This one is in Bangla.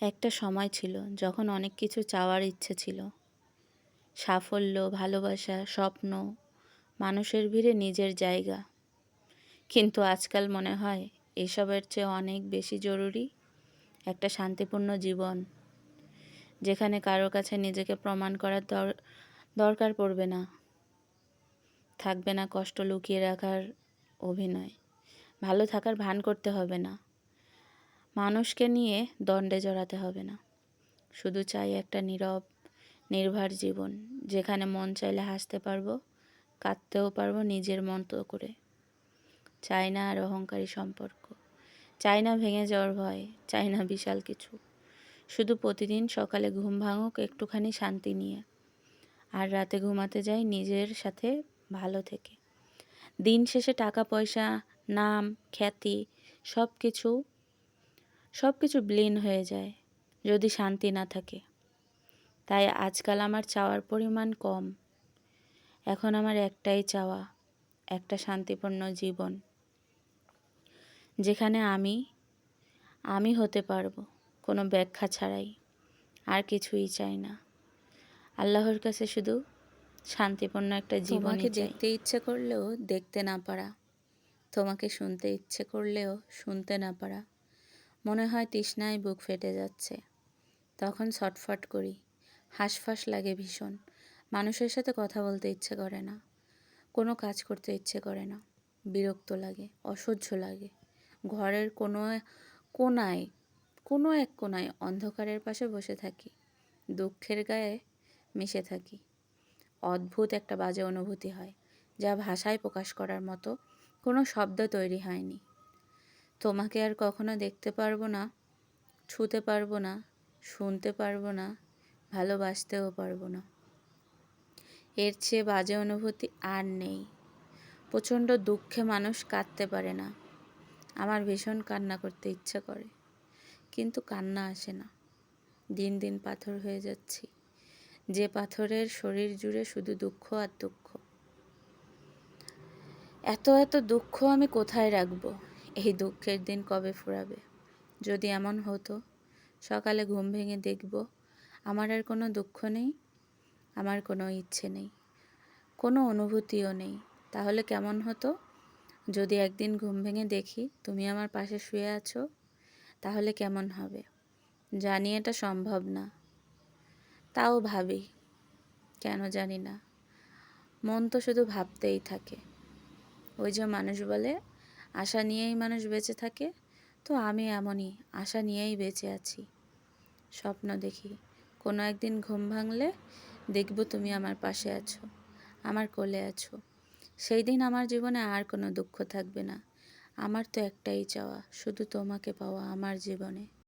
একটা সময় ছিল যখন অনেক কিছু চাওয়ার ইচ্ছে ছিল। সাফল্য, ভালোবাসা, স্বপ্ন, মানুষের ভিড়ে নিজের জায়গা। কিন্তু আজকাল মনে হয় এসবের চেয়ে অনেক বেশি জরুরি একটা শান্তিপূর্ণ জীবন, যেখানে কারও কাছে নিজেকে প্রমাণ করার দরকার পড়বে না। থাকবে না কষ্ট লুকিয়ে রাখার অভিনয়। ভালো থাকার ভান করতে হবে না। মানুষকে নিয়ে দণ্ডে জড়াতে হবে না। শুধু চাই একটা নীরব, নির্ভার জীবন, যেখানে মন চাইলে হাসতে পারব, কাঁদতেও পারব নিজের মতো করে। চাই না আর অহংকারী সম্পর্ক। চাই না ভেঙে যাওয়ার ভয়, চাই না বিশাল কিছু। শুধু প্রতিদিন সকালে ঘুম ভাঙুক, একটুখানি শান্তি নিয়ে। আর রাতে ঘুমাতে যাই নিজের সাথে ভালো থেকে। দিন শেষে টাকা, পয়সা, নাম, খ্যাতি সব কিছু সব কিছু ব্লিন হয়ে যায় যদি শান্তি না থাকে। তাই আজকাল আমার চাওয়ার পরিমাণ কম। এখন আমার একটাই চাওয়া একটা শান্তিপূর্ণ জীবন যেখানে আমি আমি হতে পারব কোনো ব্যাখ্যা ছাড়াই আর কিছুই চাই না। আল্লাহর কাছে শুধু শান্তিপূর্ণ একটা জীবনকে দেখতে ইচ্ছে করলেও দেখতে না পারা তোমাকে শুনতে ইচ্ছে করলেও শুনতে না পারা মনে হয় তৃষ্ণায় বুক ফেটে যাচ্ছে। তখন ছটফট করি। হাঁসফাঁস লাগে ভীষণ। মানুষের সাথে কথা বলতে ইচ্ছে করে না। কোনো কাজ করতে ইচ্ছে করে না। বিরক্ত লাগে, অসহ্য লাগে। ঘরের কোনো কোনায়, কোনো এক কোনায় অন্ধকারের পাশে বসে থাকি। দুঃখের গায়ে মিশে থাকি। অদ্ভুত একটা বাজে অনুভূতি হয়, যা ভাষায় প্রকাশ করার মতো কোনো শব্দ তৈরি হয়নি। তোমাকে আর কখনো দেখতে পারব না, ছুতে পারব না, শুনতে পারব না, ভালোবাসতেও পারব না। এর চেয়ে বাজে অনুভূতি আর নেই। প্রচণ্ড দুঃখে মানুষ কাঁদতে পারে না। আমার ভীষণ কান্না করতে ইচ্ছা করে, কিন্তু কান্না আসে না। দিন দিন পাথর হয়ে যাচ্ছি। যে পাথরের শরীর জুড়ে শুধু দুঃখ আর দুঃখ। এত এত দুঃখ আমি কোথায় রাখব? এই দুঃখের দিন কবে ফুরাবে? যদি এমন হতো, সকালে ঘুম ভেঙে দেখব, আমার আর কোনো দুঃখ নেই, আমার কোনো ইচ্ছে নেই, কোনো অনুভূতিও নেই, তাহলে কেমন হতো? যদি একদিন ঘুম ভেঙে দেখি তুমি আমার পাশে শুয়ে আছো, তাহলে কেমন হবে? জানি এটা সম্ভব না। তাও ভাবি, কেন জানি না। মন তো শুধু ভাবতেই থাকে। ওই যে মানুষ বলে আশা নিয়েই মানুষ বেঁচে থাকে, তো আমি এমনই আশা নিয়েই বেঁচে আছি। স্বপ্ন দেখি, কোনো একদিন ঘুম ভাঙলে দেখব তুমি আমার পাশে আছো, আমার কোলে আছো। সেই দিন আমার জীবনে আর কোনো দুঃখ থাকবে না। আমার তো একটাই চাওয়া, শুধু তোমাকে পাওয়া আমার জীবনে।